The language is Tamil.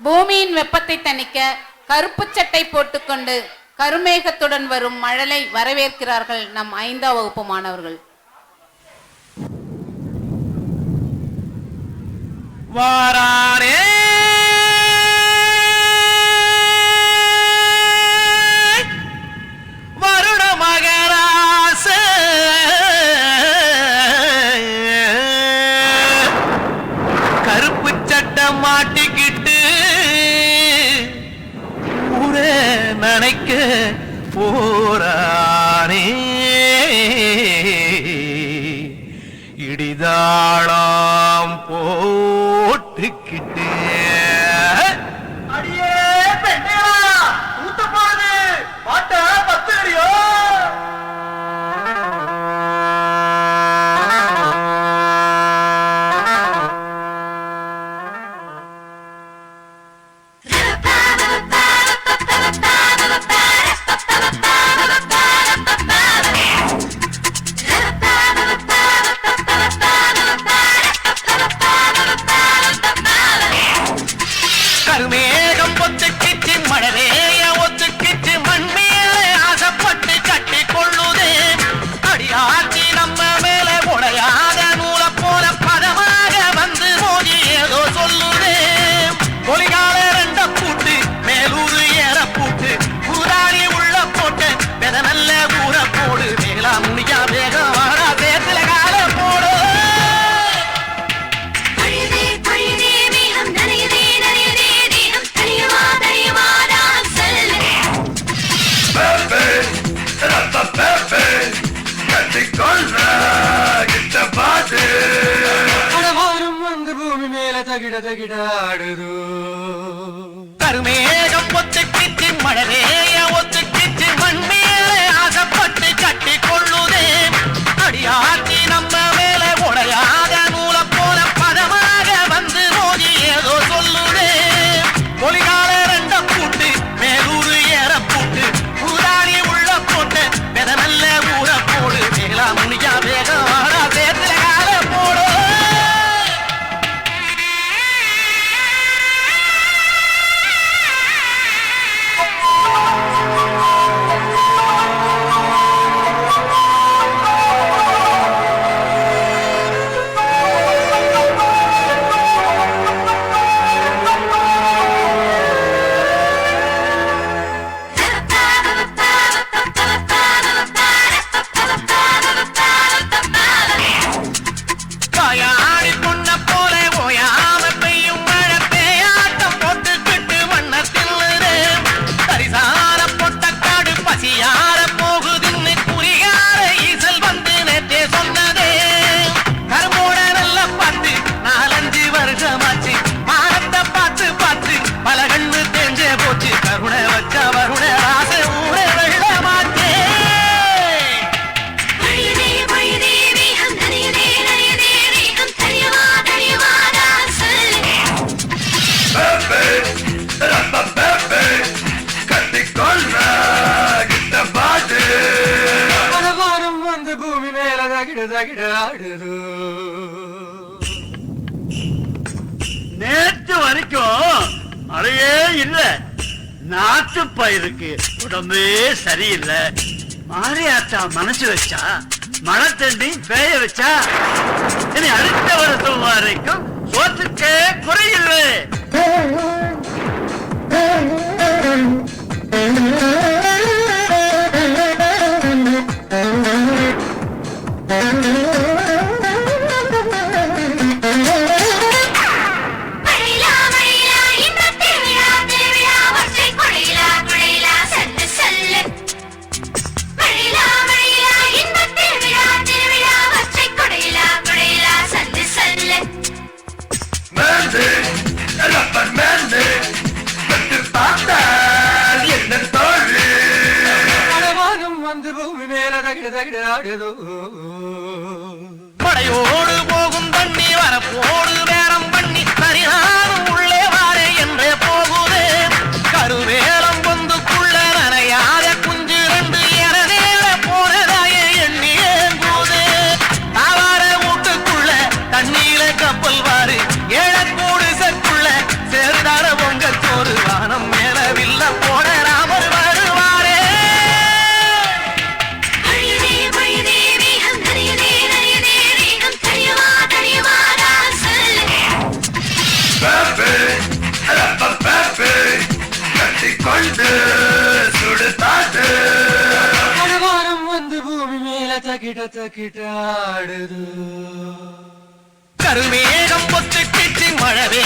பூமியின் வெப்பத்தை தணிக்க கருப்பு சட்டை போட்டுக்கொண்டு கருமேகத்துடன் வரும் மழலை வரவேற்கிறார்கள் நம் ஐந்தாம் வகுப்பு மாணவர்கள். வாராரே அழிக்க போரானே இடிதா சொல்ற கிட்ட பாத்து கடவாரும் வந்து பூமி மேல தகிட தகிடாடுதோ கருமேகம் ஒத்து மழரேய ஒத்து தகிடாடுது நேற்று வரைக்கும் மழையே இல்ல. நாட்டு பயிருக்கு உடம்பே சரியில்லை. மாரியாத்தா மனசு வச்சா மழை தண்டி பேய வச்சா. இனி அடுத்த வருஷம் வரைக்கும் சோத்து மடையோடு போகும் தண்ணி வரப்போடு கட்டிக்கொண்டு சுடு தாட்டு அடவாரம் வந்து பூமி மேல தக்கிட்ட ஆடுது. கருமேகம் ஒத்துக்கிச்சு மழை வேய ஒத்துக்கிச்சு